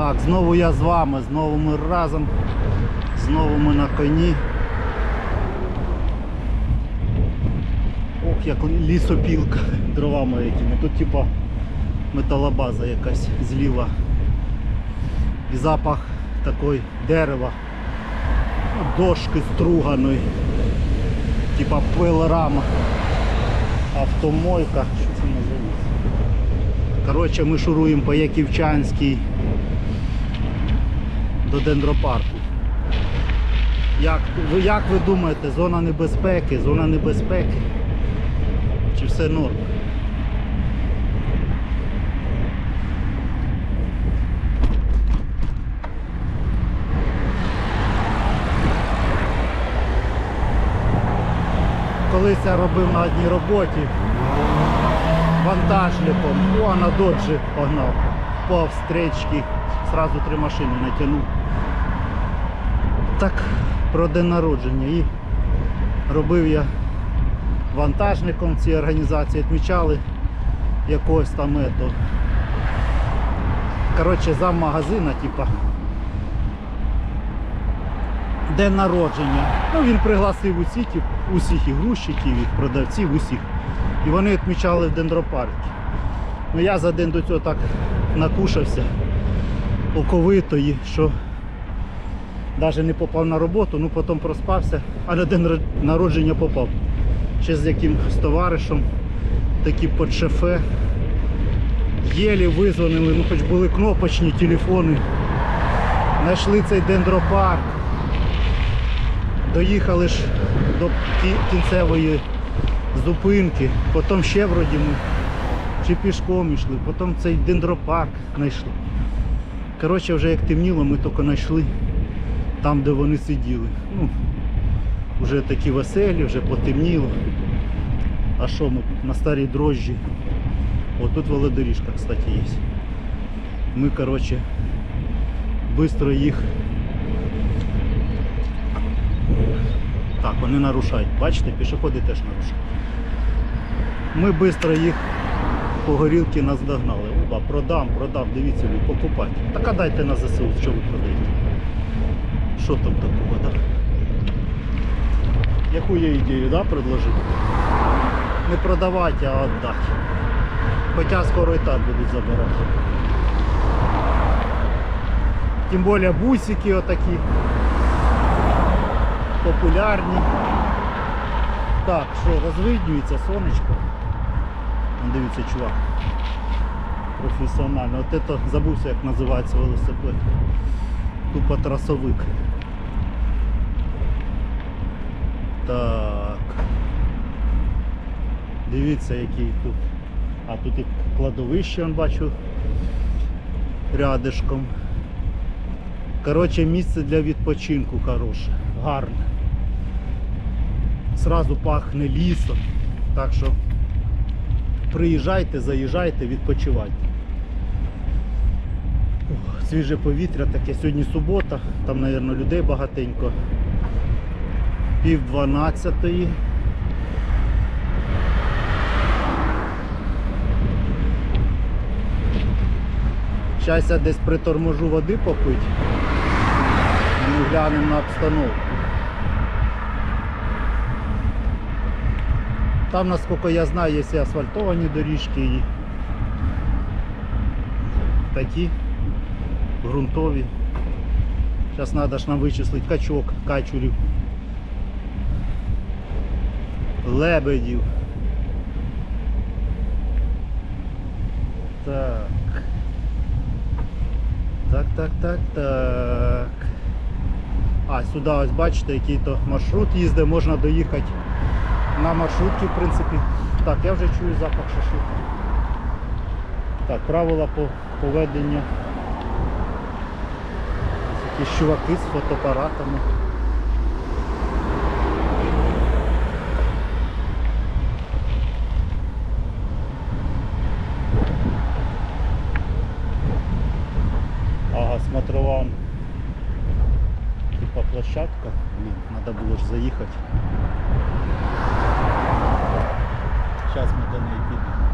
Так, знову я з вами, знову ми разом, знову ми на коні. Ох, як лісопілка дровами якими. Тут типа металобаза якась зліва. І запах такої дерева. Ну, Дошки струганої. Типа пилорама. Автомойка. Що це називається? Коротше, ми шуруємо по Яківчанській до дендропарку. Як ви, як ви думаєте, зона небезпеки, зона небезпеки? Чи все норм? Колись я робив на одній роботі вантажником, о, на доджі погнав, по встречці, зразу три машини натягнув. Так, про день народження. І робив я вантажником цій організації, відмічали якогось там ето. Коротше, зам магазина, типа. День народження. Ну він пригласив усіх, усіх і грузчиків, і продавців, усіх. І вони відмічали в дендропарку. Ну я за день до цього так накушався оковитої, що навіть не попав на роботу, ну потім проспався, а на день народження попав. Ще з якимось товаришем, такі під шефе. Єлі визвонили, ну хоч були кнопочні телефони. Знайшли цей дендропарк. Доїхали ж до кінцевої зупинки, потім ще вроді ми чи пішком йшли, потім цей дендропарк знайшли. Коротше, вже як темніло, ми тільки знайшли там, де вони сиділи. Ну, вже такі веселі, вже потемніло. А що ми на старій дрожжі? Отут велодоріжка, кстати, є. Ми, коротше, швидко їх. Так, вони нарушають. Бачите, пішоходи теж нарушають. Ми швидко їх по горілки наздогнали. Опа, продам, продам, дивіться, покупайте. Так а дайте на ЗСУ, що ви продаєте? Що там такого, да? Яку я ідею, да, предложив? Не продавати, а віддати. Хоча скоро і так будуть забирати. Тим більше бусики отакі. Популярні. Так, що, розвиднюється сонечко. Дивіться, чувак. Професіонально. От це забувся, як називається велосипед. Тупо трасовик. Так. Дивіться, який тут. А тут і кладовище, он бачу, рядишком. Коротше, місце для відпочинку хороше, гарне. Сразу пахне лісом. Так що приїжджайте, заїжджайте, відпочивайте. Свіже повітря таке. Сьогодні субота, там, мабуть, людей багатенько. Пів дванадцятої. Зараз я десь приторможу води попити. Ми глянемо на обстановку. Там, наскільки я знаю, є асфальтовані доріжки і такі ґрунтові. Зараз треба ж нам вичислити качок, качурів, лебедів. Так. Так, так, так, так. А, сюди ось бачите, який то маршрут їздить, можна доїхати на маршрутці, в принципі. Так, я вже чую запах шашлика. Так, правила по поведення. Якісь чуваки з фотоапаратами. площадка. Блин, надо было же заехать. Сейчас мы до неї підемо.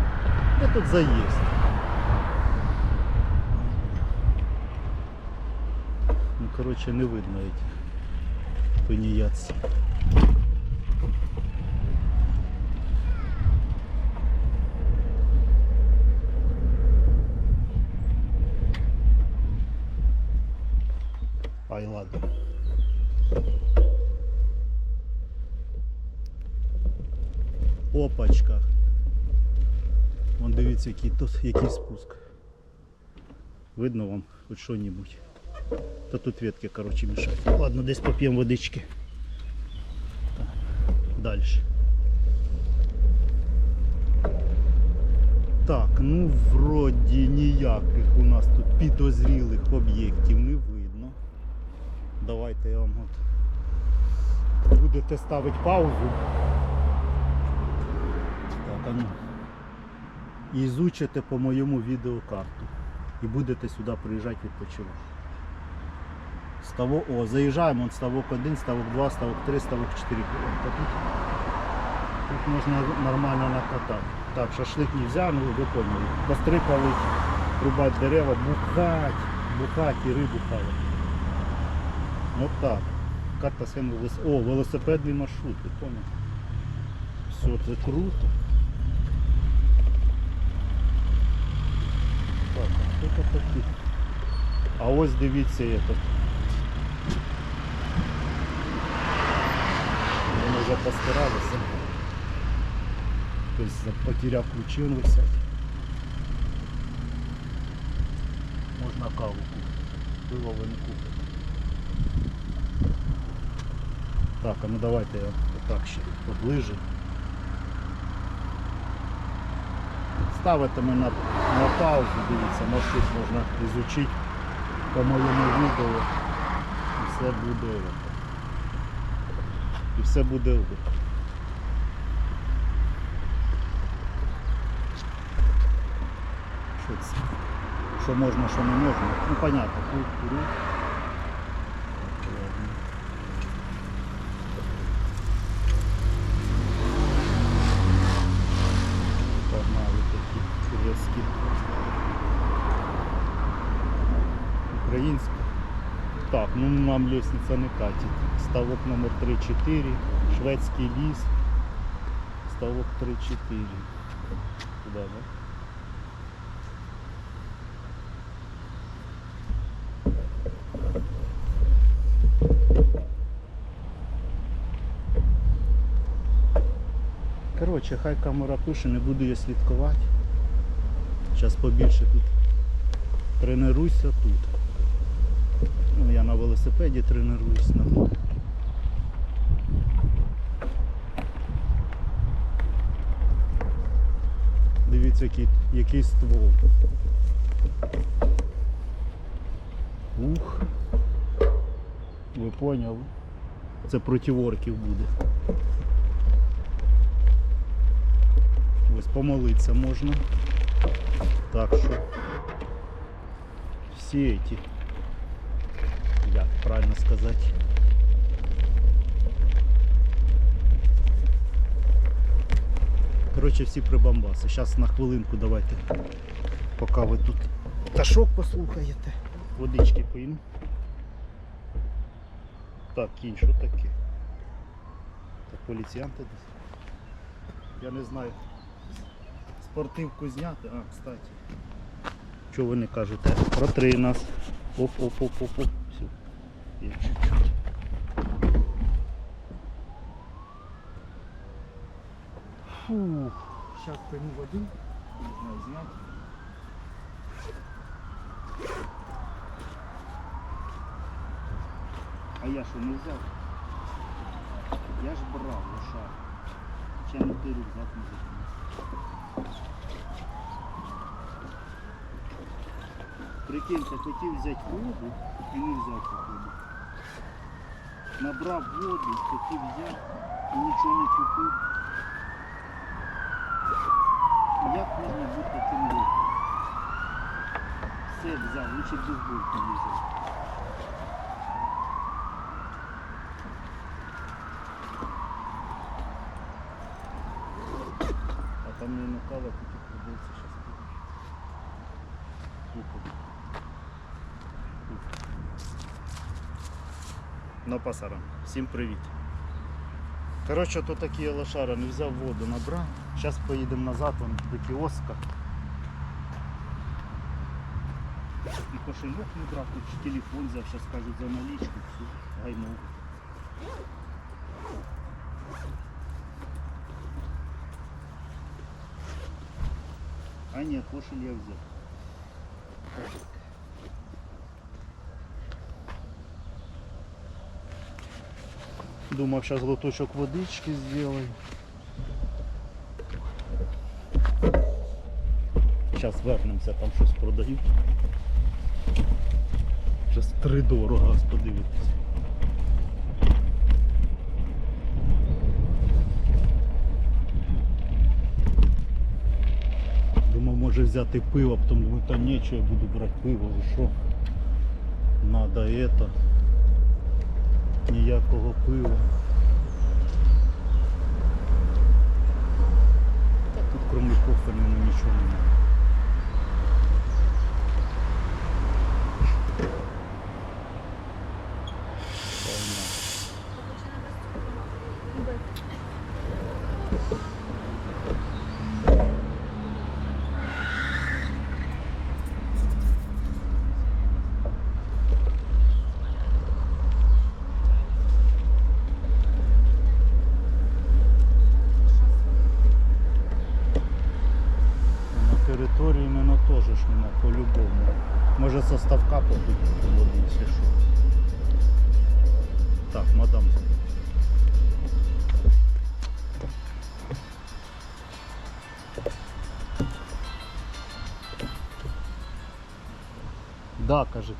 Де тут заїзд? Ну, коротше, не видно этих тунеядців. Опачка. Вон дивіться, який тут який спуск. Видно вам хоч що-небудь. Та тут ветки, коротше, мішають. Ладно, десь поп'ємо водички. Далі. Так, ну вроді ніяких у нас тут підозрілих об'єктів не видно. Давайте я вам от будете ставити паузу. Ну. І ізучите по моєму відеокарту. І будете сюди приїжджати відпочивати. Ставок, о, заїжджаємо, ставок 1, ставок 2, ставок 3, ставок 4. Та Тут, тут можна нормально накатати. Так, шашлик нельзя, ну ви поняли. Пострикали, рубати дерева, бухать, бухать і рибу хавати. От так. Карта схеми велос... О, велосипедний маршрут, ви поняли? Все, це круто. ось дивіться этот. Вони вже постаралися. Хтось за- потеряв ключі, він висять. Можна каву купити. Пиво ви не купите. Так, а ну давайте я отак ще поближе. Ставите мене на, на паузу, дивіться, маршрут можна ізучити По моєму відео. І все буде. І все буде. Що це? Що можна, що не можна. Ну понятно, тут курю. Ладно. Погнали такі зв'язки. Українська. Так, ну нам лестниця не катить. Ставок номер 3-4, шведський ліс. Ставок 3-4. Куди, да? Коротше, хай камера пише, не буду я слідкувати. Зараз побільше тут тренуюся тут. Велосипеді тренуюсь на Дивіться, який, який ствол. Ух. Ви поняли? Це проти орків буде. Ось помолитися можна. Так що всі як правильно сказати. Коротше, всі прибамбаси. Зараз на хвилинку давайте, поки ви тут ташок послухаєте. Водички поїм. Так, кінь, що таке? Так, поліціянти десь. Я не знаю. Спортивку зняти, а, кстати. Чого ви не кажете? Протри нас. Оп, Фух. Сейчас прийму воду. Не знаю, зняти. А я що не взяв? Я ж брав лоша. Чим ти рюкзак не закинув? Прикиньте, хотів взяти воду і не взяв походу. Набрав воду, хотів взяти і нічого не купив. Як можна бути таким лохом? Все взяв, лучше б бейсболку не взяв. А там не кава тільки продається зараз. Слухай. на пасарам. Всім привіт. Коротше, то такі лошара не взяв воду, набрав. Зараз поїдемо назад вон, до кіоска. І кошельок не брав, тут телефон взяв, зараз кажуть за налічку, все, гайнув. А ні, кошель я взяв. Думав, сейчас глоточок водички сделаю. Сейчас вернемося, там щось продають. Зараз три дорого аж подивитися. Думав, може взяти пиво, потім думаю, та нічого, я буду брати пиво, що? Надо это. Ніякого пива. Тут кроме кофе нічого немає. Воду, якщо що. Так, мадам. Да, кажи.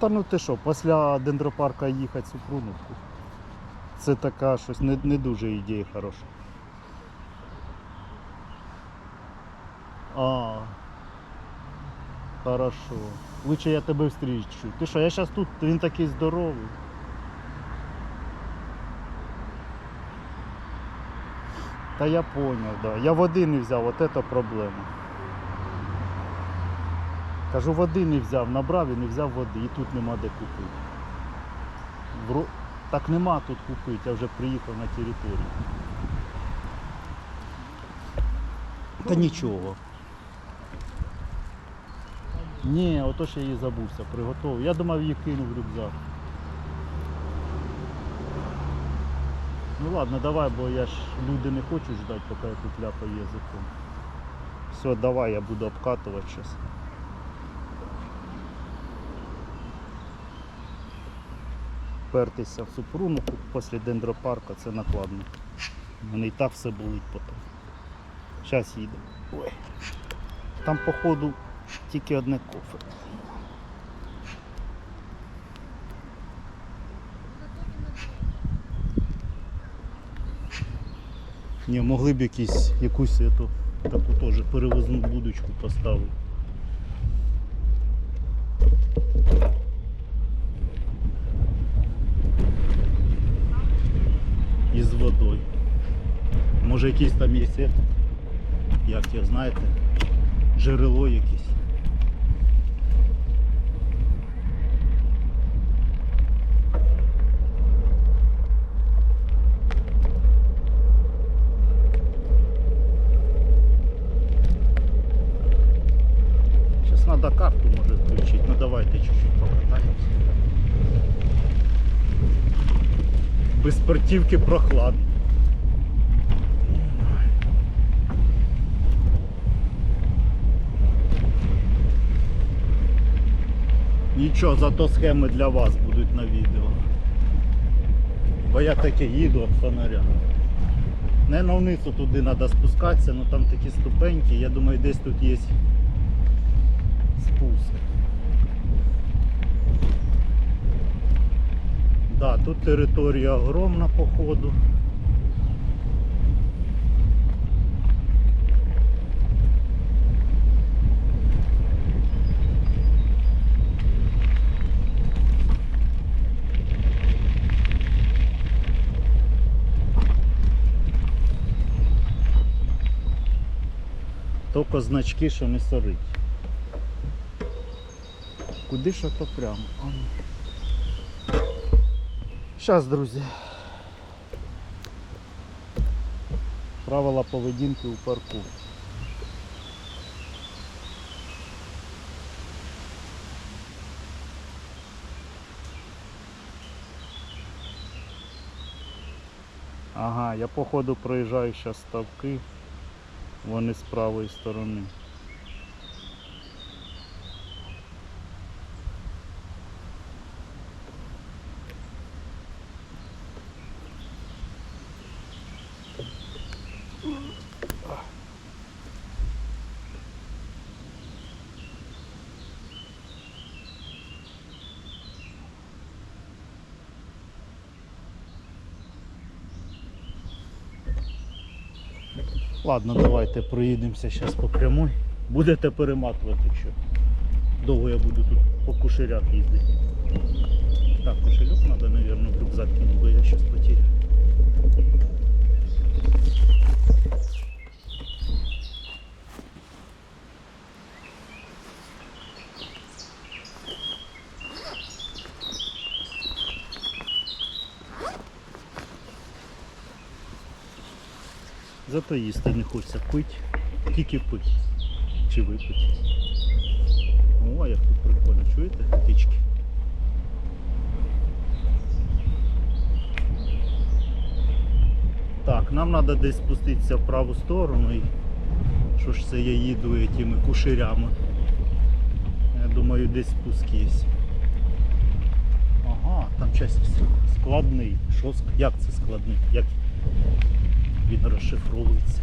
Та ну ти що, після дендропарка їхати в Супруновку. Це така щось не, не дуже ідея хороша. А. Хорошо. Лучше я тебе встрічу. Ти що, я зараз тут, він такий здоровий. Та я понял, да. Я води не взяв, от це проблема. Кажу, води не взяв, набрав і не взяв води, і тут нема де купити. Так нема тут купити, я вже приїхав на територію. Та нічого. Ні, ото я її забувся, приготував. Я думав її кинув в рюкзак. Ну ладно, давай, бо я ж люди не хочуть ждати, поки я тут ляпаю язиком. Все, давай, я буду обкатувати зараз. Пертися в Супруну після дендропарка це накладно. Мене і так все болить потім. Зараз їдемо. Ой. Там походу тільки одне кофе. Ні, могли б якісь, якусь ету, таку теж перевозну будочку поставити. Може якийсь там є, як його знаєте, джерело якесь. Треба карту може включити. Ну давайте чуть-чуть покатаємося. Без спортивки прохладно. Нічого, зато схеми для вас будуть на відео. Бо я таки їду від фонаря. Не на вниз туди треба спускатися, але там такі ступеньки, я думаю десь тут є спуск. Да, тут територія огромна походу. Тільки значки, що не сорить. Куди ж то прямо? Зараз, друзі. Правила поведінки у парку. Ага, я походу проїжджаю зараз ставки. Вони з правої сторони. Ладно, давайте проїдемося зараз по прямой. Будете перематувати, якщо довго я буду тут по кушерях їздити. Так, кошелек треба, мабуть, в рюкзак кинути, бо я зараз потеряю. Зато їсти не хочеться пити, тільки пити. Чи випити. О, як тут прикольно, чуєте? Птички. Так, нам треба десь спуститися в праву сторону і що ж це я їду тими кушерями. Я думаю, десь спуск є. Ага, там щось складний. Що Як це складний? Як він розшифровується?